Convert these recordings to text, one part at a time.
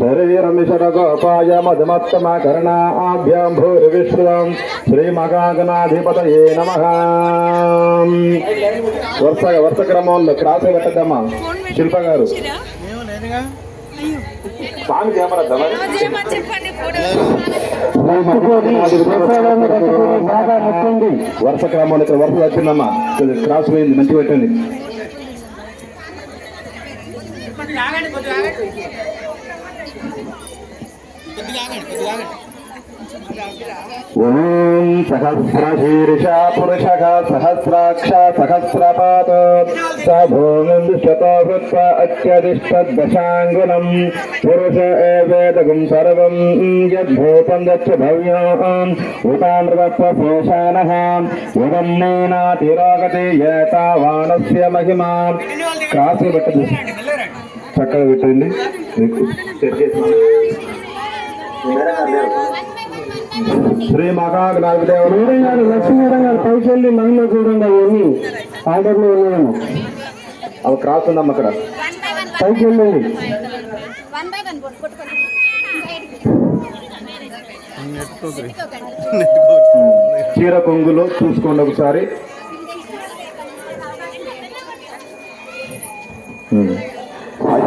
శరీరమిషరగోపాయ మధుమత్తమకరణాభ్యాం భూరివిశ్వం శ్రీమగాగనాధిపతయే నమ. వరుసగా వరుస క్రమంలో క్రాస్ పెట్టద్దమ్మా. శిల్ప గారు స్వామి కెమెరా వరుస క్రమంలో ఇక్కడ వరుస వచ్చిందమ్మా. క్రాస్ పోయింది మంచి పెట్టండి. ఓం సహస్రశీర్ష పురుషః సహస్రాక్ష సహస్రపాత స భూమిం విశ్వతో హృత్వ అత్యధిష్టదశాంగులం పురుష ఏవేదగుం సర్వం యద్భూతం దచ్చ భవ్యం. ఉతామృతత్వశేషానః ఇదం నేనాతిరోగతి ఏతావానస్య మహిమా. కాసి పెట్టదు చక్కగా పెట్టండి. శ్రీ మహాగణాధిదేవుడు వీరం గారు లక్ష్మీవరం గారు పైకి వెళ్ళి మనలో చూడండి అవన్నీ. ఆర్డర్లో ఉన్నాయేమో అవి క్రాస్ ఉందమ్మ అక్కడ. పైకి వెళ్ళండి చీర కొంగులో చూసుకోండి ఒకసారి.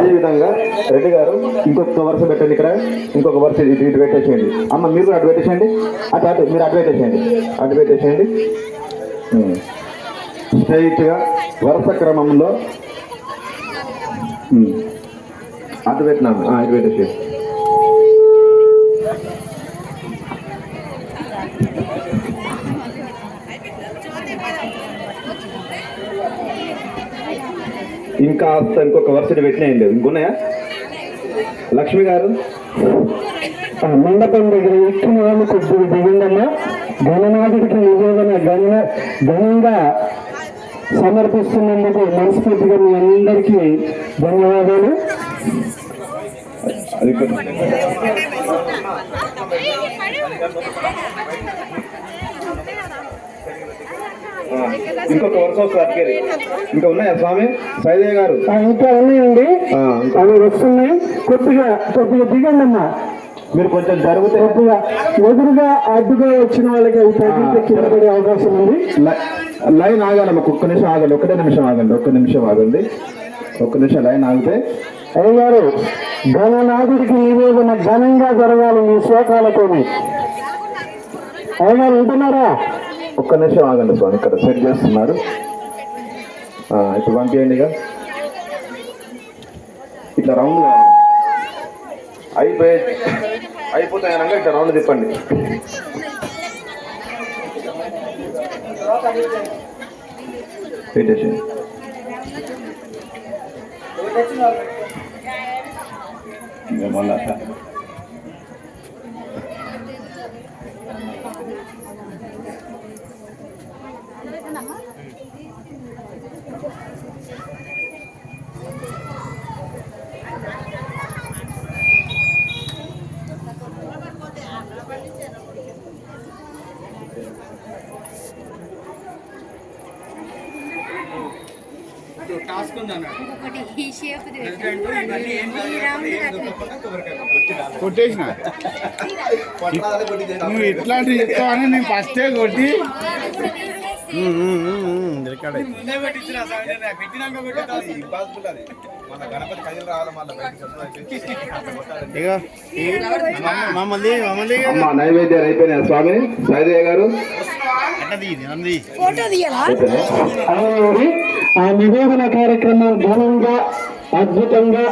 అదేవిధంగా అదే విధంగా రెడ్డి గారు ఇంకొక వరుస పెట్టండి ఇక్కడ. ఇంకొక వరుస ఇటు ఇటు పెట్టేసేయండి. అమ్మ మీరు కూడా అటు పెట్టేసేయండి. అటు అటు మీరు అటు పెట్టేసేయండి. అటు పెట్టేసేయండి. స్ట్రైట్గా వరుస క్రమంలో. అటు పెట్టినాము. అటు ఇటు పెట్టేసేయండి. ఇంకా ఇంకొక వరుసని పెట్టినాయండి ఇంకున్నాయా లక్ష్మి గారు? మండపం దగ్గర ఎక్కిన వాళ్ళు కొద్దిగా దిగిందమ్మా. గణనాథుడికి నివేదన గణ ఘనంగా సమర్పిస్తున్నందుకు మనస్ఫూర్తిగా మీ అందరికీ ధన్యవాదాలు. అది ఇంకొక వరుస వస్తుంది ఇంకా ఉన్నాయా స్వామి? సైదయ్య గారు. ఆ, ఇంకా ఉన్నాయండి. అవి వస్తున్నాయి. కొద్దిగా కొద్దిగా దిగండి అమ్మా మీరు కొంచెం జరిగితే కొద్దిగా ఎదురుగా అడ్డుగా వచ్చిన వాళ్ళకి అవి తగ్గితే కింద పడే అవకాశం ఉంది. లైన్ ఆగాలమ్మ ఒక్క నిమిషం ఆగండి ఒక్కటే నిమిషం ఆగండి ఒక్క నిమిషం ఆగండి. ఒక్క నిమిషం లైన్ ఆగితే అయ్యగారు గణనాథుడికి నివేదన ఘనంగా జరగాలి మీ శ్లోకాలతోని. అయ్యగారు ఉంటున్నారా ఒక్క నిమిషం ఆగండి స్వామి ఇక్కడ సెట్ చేస్తున్నారు. ఆ, ఇప్పుడు పంపించండి ఇక. ఇట్లా రౌండ్. అయిపోయి అయిపోతాయి అనగా ఇట్లా రౌండ్ తిప్పండి. పెట్టేసి. మళ్ళా కొట్టేసిన? నువ్వు ఇట్లాంటివి చెప్తావని నేను ఫస్టే కొట్టి. రికార్డ్ ఇక మమ్మల్ని మమ్మల్ని అమ్మ నైవేద్యాలు అయిపోయినాయి స్వామి. సైదయ్య గారు. ఆ నివేదన కార్యక్రమం ఘనంగా అద్భుతంగా